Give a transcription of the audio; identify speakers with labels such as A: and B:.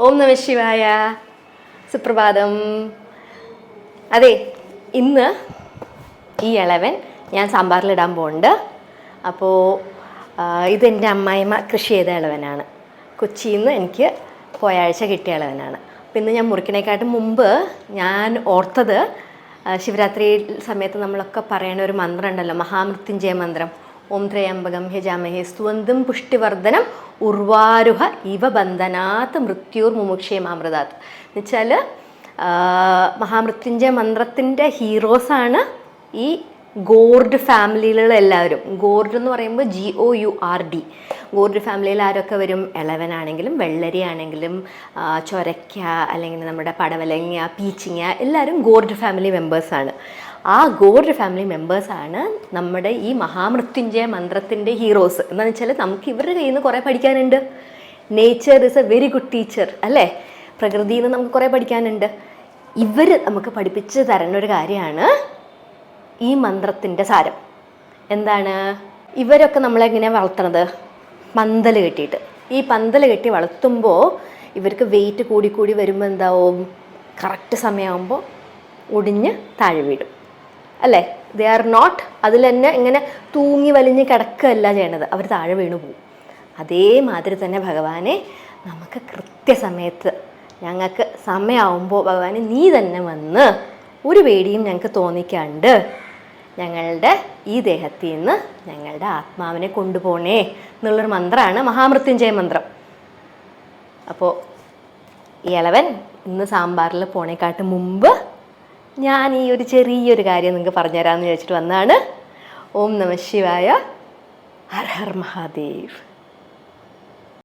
A: ഓം നമ ശിവായ. സുപ്രഭാതം. അതെ ഇന്ന് ഈ ഇളവൻ ഞാൻ സാമ്പാറിലിടാൻ പോകുന്നുണ്ട് അപ്പോൾ ഇതെന്റെ അമ്മായിമ്മ കൃഷി ചെയ്ത ഇളവനാണ് കൊച്ചിയിൽ നിന്ന് എനിക്ക് പോയ ആഴ്ച കിട്ടിയ ഇളവനാണ് അപ്പോൾ ഇന്ന് ഞാൻ മുറിക്കണേക്കാട്ടും മുമ്പ് ഞാൻ ഓർത്തത് ശിവരാത്രി സമയത്ത് നമ്മളൊക്കെ പറയണ ഒരു മന്ത്രം ഉണ്ടല്ലോ മഹാമൃത്യുഞ്ജയ മന്ത്രം. ഓം ത്രയംബകം ഹെജാമഹേ സ്തുവന്തും പുഷ്ടിവർദ്ധനം ഉർവാരുഹ ഇവ ബന്ധനാത്ത് മൃത്യുർ മുമുക്ഷേ മാമൃതാത്ത് എന്നുവെച്ചാൽ മഹാമൃത്യുഞ്ജയ മന്ത്രത്തിന്റെ ഹീറോസാണ് ഈ ഗോർഡ് ഫാമിലിയിലുള്ള എല്ലാവരും. ഗോർഡ് എന്ന് പറയുമ്പോൾ G O U R D gourd ഫാമിലിയിൽ ആരൊക്കെ വരും? ഇളവൻ ആണെങ്കിലും വെള്ളരി ആണെങ്കിലും ആ, ചൊരയ്ക്ക അല്ലെങ്കിൽ നമ്മുടെ പടവലങ്ങ പീച്ചിങ്ങ എല്ലാവരും ഗോർഡ് ഫാമിലി മെമ്പേഴ്സാണ് ആ ഗോർഡ് ഫാമിലി മെമ്പേഴ്സാണ് നമ്മുടെ ഈ മഹാമൃത്യുഞ്ജയ മന്ത്രത്തിന്റെ ഹീറോസ് എന്താണെന്ന് വെച്ചാൽ നമുക്ക് ഇവരുടെ കയ്യിൽ നിന്ന് കുറേ പഠിക്കാനുണ്ട്. Nature is a very good teacher അല്ലേ? പ്രകൃതിയിൽ നിന്ന് നമുക്ക് കുറേ പഠിക്കാനുണ്ട്. ഇവർ നമുക്ക് പഠിപ്പിച്ച് തരുന്ന ഒരു കാര്യമാണ് ഈ മന്ത്രത്തിന്റെ സാരം. എന്താണ്? ഇവരൊക്കെ നമ്മളെങ്ങനെ വളർത്തണത്? പന്തൽ കെട്ടിയിട്ട്. ഈ പന്തൽ കെട്ടി വളർത്തുമ്പോൾ ഇവർക്ക് വെയിറ്റ് കൂടി കൂടി വരുമ്പോൾ എന്താവും? കറക്റ്റ് സമയമാകുമ്പോൾ ഒടിഞ്ഞ് താഴെ വീടും അല്ലേ? ദേ ആർ നോട്ട് അതിൽ തന്നെ ഇങ്ങനെ തൂങ്ങി വലിഞ്ഞ് കിടക്കുകയല്ല ചെയ്യണത്. അവർ താഴെ വീണു പോകും അതേമാതിരി തന്നെ ഭഗവാനെ നമുക്ക് കൃത്യസമയത്ത് ഞങ്ങൾക്ക് സമയമാവുമ്പോൾ ഭഗവാനെ നീ തന്നെ വന്ന് ഒരു പേടിയും ഞങ്ങൾക്ക് തോന്നിക്കാണ്ട് ഞങ്ങളുടെ ഈ ദേഹത്തിൽ നിന്ന് ഞങ്ങളുടെ ആത്മാവിനെ കൊണ്ടുപോണേ എന്നുള്ളൊരു മന്ത്രമാണ് മഹാമൃത്യുഞ്ജയ മന്ത്രം. അപ്പോൾ ഇളവൻ ഇന്ന് സാമ്പാറിൽ പോണേക്കാട്ട് മുമ്പ് ഞാൻ ഈ ഒരു ചെറിയൊരു കാര്യം നിങ്ങൾക്ക് പറഞ്ഞുതരാമെന്ന് ചോദിച്ചിട്ട് വന്നതാണ് ഓം നമ ശിവായ ഹർ ഹർ മഹാദേവ്.